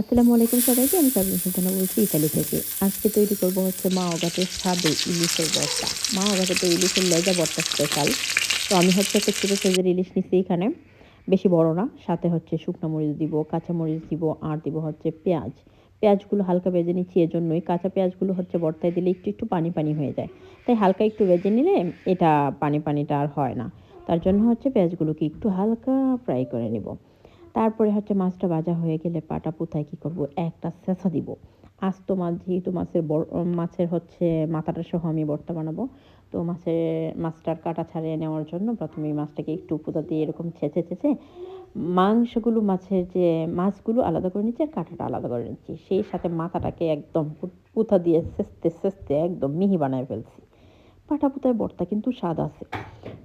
আসসালামু আলাইকুম সবাইকে, আমি সাবরিন সুলতানা বলছি ইতালি থেকে। আজকে তৈরি করব হচ্ছে মা অগাতের স্বাদে ইলিশের বর্তা। মা অগাতে তো ইলিশের লেজা বর্তা স্পেশাল তো আমি হচ্ছে একটা ছোটো সাইজের ইলিশ নিচ্ছি এখানে। বেশি বড় না, সাথে হচ্ছে শুকনো মরিচ দিব, কাঁচা মরিচ দিব, আর দিব হচ্ছে পেঁয়াজ। পেঁয়াজগুলো হালকা ভেজে নিচ্ছি এজন্যই। কাঁচা পেঁয়াজগুলো হচ্ছে বর্তায় দিলে একটু একটু পানি পানি হয়ে যায়। তাই হালকা একটু ভেজে নিলে এটা পানি পানিটা আর হয় না। তার জন্য হচ্ছে পেঁয়াজগুলোকে একটু হালকা ফ্রাই করে নিব। তারপরে হচ্ছে মাছটা ভাজা হয়ে গেলে পাটা পুথায় কী করব? একটা শেষা দিব। আস্ত মাছ, যেহেতু মাছের মাছের হচ্ছে মাথাটা সহ আমি বর্তা বানাবো, তো মাছের মাছটার কাটা ছাড়িয়ে নেওয়ার জন্য প্রথমে মাছটাকে একটু পুঁতা দিয়ে এরকম ছেঁচে ছেঁচে মাংসগুলো, মাছের যে মাছগুলো আলাদা করে নিচ্ছি আর কাঁটাটা আলাদা করে নিচ্ছি। সেই সাথে মাথাটাকে একদম পুঁতা দিয়ে সেচতে সেচতে একদম মিহি বানায় ফেলছি। পাটা পুতায় ভর্তা কিন্তু স্বাদ আছে।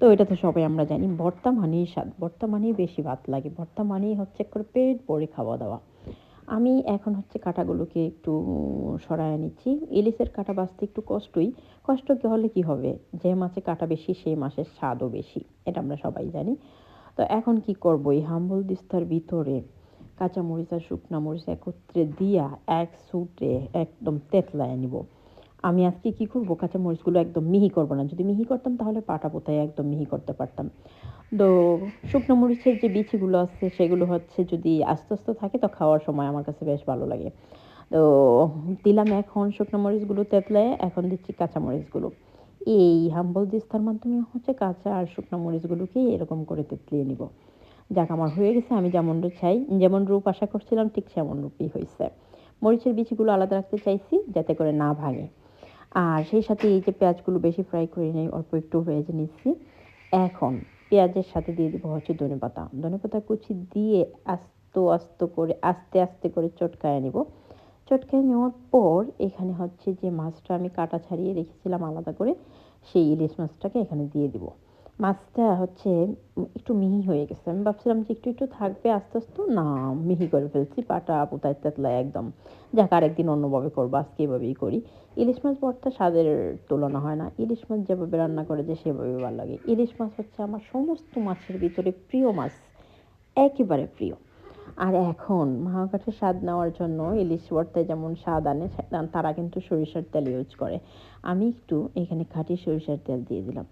তো এটা তো সবাই আমরা জানি। ভর্তা মানেই স্বাদ, ভর্তা মানেই বেশি ভাত লাগে। ভর্তা মানেই হচ্ছে করে পেট ভরে খাওয়া দাওয়া। আমি এখন হচ্ছে কাঁটাগুলোকে একটু সরায় নিচ্ছি। ইলিশের কাঁটা বাঁচতে একটু কষ্টই। কষ্ট হলে কি হবে? যে মাছে কাঁটা বেশি, সেই মাছের স্বাদও বেশি। এটা আমরা সবাই জানি। তো এখন কি করব? এই হাম্বল দিস্তার ভিতরে কাঁচা মরিচ আর শুকনা মরিচ একত্রে দিয়া এক সুটে একদম তেতলায় নিব। আমি আজকে কী করব? কাঁচা মরিচগুলো একদম মিহি করব না। যদি মিহি করতাম তাহলে পাটা পোতায় একদম মিহি করতে পারতাম। তো শুকনো মরিচের যে বিচিগুলো আছে, সেগুলো হচ্ছে যদি আস্তে আস্তে থাকে তো খাওয়ার সময় আমার কাছে বেশ ভালো লাগে। তো দিলাম এখন শুকনো মরিচগুলো তেতলে এখন দিচ্ছি কাঁচা মরিচগুলো। এই হাম্বল দিস্তার মাধ্যমে হচ্ছে কাঁচা আর শুকনো মরিচগুলোকে এরকম করে তেতলিয়ে নিব। যাক, আমার হয়ে গেছে, আমি যেমন চাই। যেমন রূপ আশা করছিলাম, ঠিক সেমন রূপই হয়েছে মরিচের বিচিগুলো আলাদা রাখতে চাইছি, যাতে করে না ভাঙে। আর সেই সাথে এই যে পেঁয়াজগুলো বেশি ফ্রাই করে নেই, অল্প একটু ভেজে নিচ্ছি। এখন পেঁয়াজের সাথে দিয়ে দেবো হচ্ছে ধনে পাতা। ধনে পাতা কুচি দিয়ে আস্ত আস্ত করে, আস্তে আস্তে করে চটকায় নেব। চটকায় নেওয়ার পর এখানে হচ্ছে যে মাছটা আমি কাটা ছাড়িয়ে রেখেছিলাম আলাদা করে, সেই ইলিশ মাছটাকে এখানে দিয়ে দিব। মাছটা হচ্ছে একটু মিহি হয়ে গেছে। আমি ভাবছিলাম যে একটু একটু থাকবে আস্তে আস্তে। না, মিহি করে ফেলছি, পাটা পোতায় তেতলায় একদম। যাক, আরেকদিন অন্যভাবে করব, আজকে এভাবেই করি। ইলিশ মাছ ভর্তা স্বাদের তুলনা হয় না। ইলিশ মাছ যেভাবে রান্না করে যে সেভাবে ভালো লাগে। ইলিশ মাছ হচ্ছে আমার সমস্ত মাছের ভিতরে প্রিয় মাছ, একেবারে প্রিয়। আর এখন মাহাকাঠের স্বাদ নেওয়ার জন্য ইলিশ ভর্তায় যেমন স্বাদ আনে, তারা কিন্তু সরিষার তেল ইউজ করে। আমি একটু এখানে খাঁটি সরিষার তেল দিয়ে দিলাম।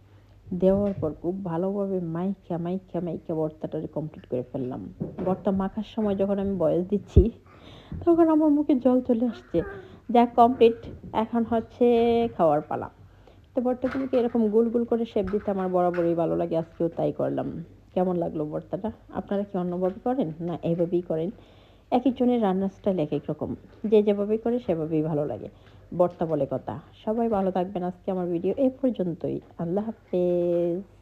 দেওয়ার পর খুব ভালোভাবে মাইখা মাইখা মাইখা ভর্তাটা কমপ্লিট করে ফেললাম। ভর্তা মাখার সময় যখন আমি বয়স দিচ্ছি, তখন আমার মুখে জল চলে আসছে। যা কমপ্লিট এখন হচ্ছে খাওয়ার পালা। তো ভর্তাগুলোকে এরকম গোল গোল করে শেপ দিতে আমার বরাবরই ভালো লাগে, আজকেও তাই করলাম। কেমন লাগল ভর্তাটা আপনারা কি অন্যভাবে করেন না এইভাবেই করেন? এক একজনের রান্নার স্টাইল এক এক রকম। যে যেভাবে করে সেভাবেই ভালো লাগে। বর্তা বলে কথা। সবাই ভালো থাকবেন। আজকে আমার ভিডিও এ পর্যন্তই। আল্লাহ হাফেজ।